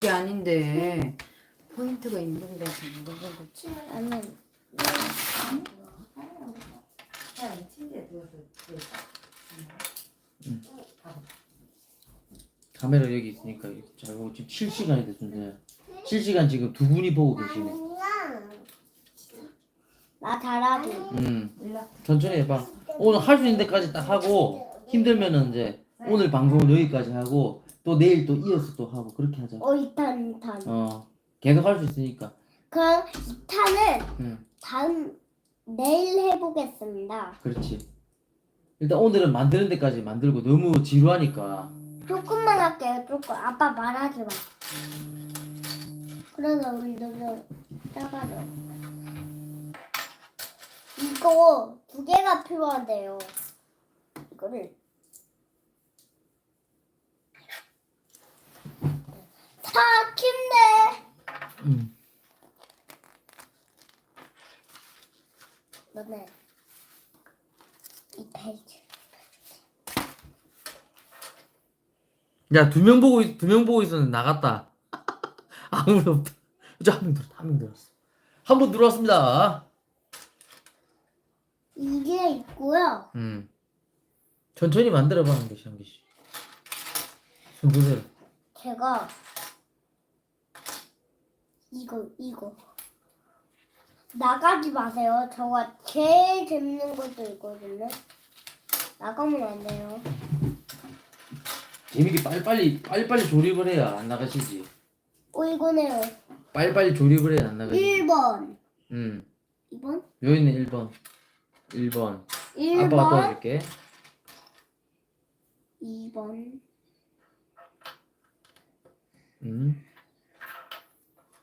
게 아닌데 포인트가 있는 건데 뭐가 그렇지? 나는 카메라 여기 있으니까 이렇게 잘 보고 지금 실시간이 됐는데 실시간 지금 두 분이 보고 계시네. 나 잘하지. 음 천천히 해봐. 오늘 할 수 있는 데까지 딱 하고 힘들면은 이제 오늘 방송은 여기까지 하고 또 내일 또 이어서 또 하고 그렇게 하자. 어 2탄 2탄. 어 계속 할 수 있으니까. 그럼 2탄은 음 다음 내일 해보겠습니다. 그렇지. 일단 오늘은 만드는 데까지 만들고 너무 지루하니까 조금만 할게요. 조금. 아빠 말하지 마. 그래서 우리 너무 작아져. 이거 두 개가 필요한데요. 이거를 다 킴네. 음. 너네 이 페이지. 야 두 명 보고 두 명 보고 있었는데 나갔다. 아무도 없다. 저한명 들었다. 한 명 들었어. 한 분 들어왔습니다. 이게 있고요. 음. 천천히 만들어봐 한 개씩 한 개씩. 순서대로. 제가 이거 이거 나가지 마세요. 저가 제일 재밌는 것도 있거든요. 나가면 안 돼요. 재밌게 빨리빨리 빨리빨리 조립을 해야 안 나가시지. 어 이거네요. 빨리빨리 조립을 해야 안 나가지. 1번, 음. 2번, 여기 있는 1번. 1번. 1번, 아빠가 도와줄게. 2번, 음.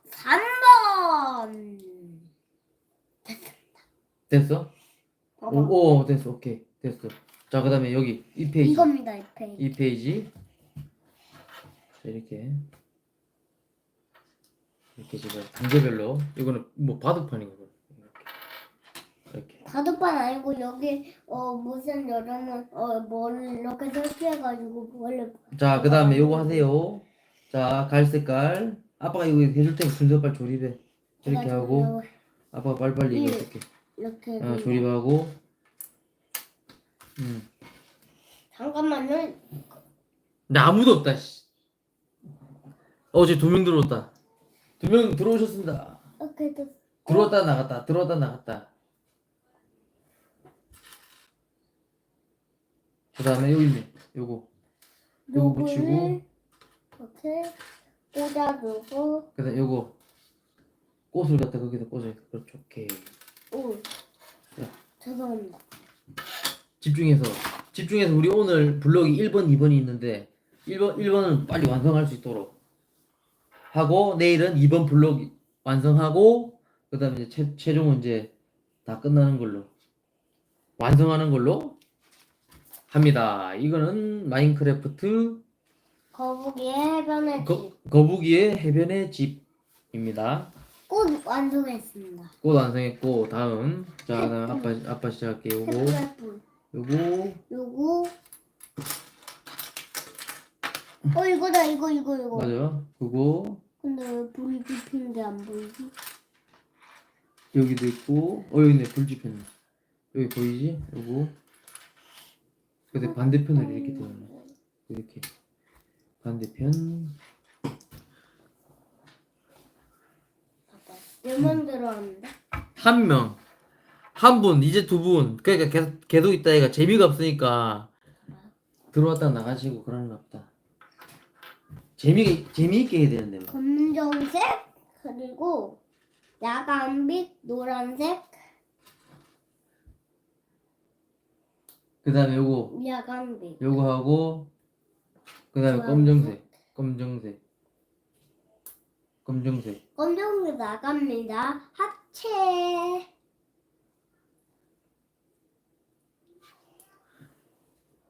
3번. 됐어? 봐봐. 오, 오, 됐어. 오케이. 됐어. 자, 그 다음에 여기 이 페이지. 이겁니다. 이 페이지. 이 페이지. 자, 이렇게. 이렇게 지금 단계별로 이거는 뭐. 이렇게. 이렇게. 다도판 아니고 여기 어 무슨 여러분 어뭘 이렇게 설치해가지고 원래 자, 그 다음에 요거 하세요. 자, 갈 색깔. 아빠가 이거 해줄 테니까 순서빨 조립해. 이렇게 해가지고 하고 아빠가 빨리빨리 이거 일. 이렇게 이렇게 어, 해서 조립하고. 음. 잠깐만요. 근데 아무도 없다. 씨. 어제 두 명 들어왔다. 두 명 들어오셨습니다. 이렇게 해서 들어왔다 나갔다. 들어왔다 나갔다. 그 다음에 여기 있네. 요거. 요거 붙이고. 이렇게 꽂아주고 그다음 요거 꽃을 갖다 거기다 꽂아야 돼. 그렇죠. 오케이. 죄송합니다. 집중해서 집중해서 우리 오늘 블록이 1번, 2번이 있는데 1번 1번은 빨리 완성할 수 있도록 하고 내일은 2번 블록 완성하고 그다음에 이제 최, 최종은 이제 다 끝나는 걸로 완성하는 걸로 합니다. 이거는 마인크래프트 거북이의 해변의 거, 거북이의 해변의 집입니다. 꽃 완성했습니다. 꽃 완성했고 다음. 자 그다음 아빠 아빠 시작할게요. 요거. 햇불 요거. 요거. 어 이거다. 이거 이거 이거. 맞아. 그거. 근데 왜 불이 비피는 게안 보이지? 여기도 있고. 어 여기 있네. 불지폈네 여기 보이지? 요거. 근데 반대편으로 이렇게 되어있네. 이렇게. 반대편 얘만 들어왔는데. 한 명. 한 분 이제 두 분. 그러니까 계속, 계속 있다 얘가. 재미가 없으니까. 들어왔다 나가시고 그러는 것 같다. 재미 재미있게 해야 되는데 뭐. 검정색 그리고 야간빛 노란색. 그 다음에 요거. 야간빛. 요거 하고 그 다음에 좋아요. 검정색. 검정색 검정색. 검정색 나갑니다. 하체.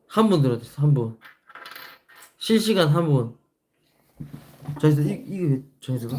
한분 들어주세요 한분. 실시간 한분. 저희서 이, 이게 왜 저희서가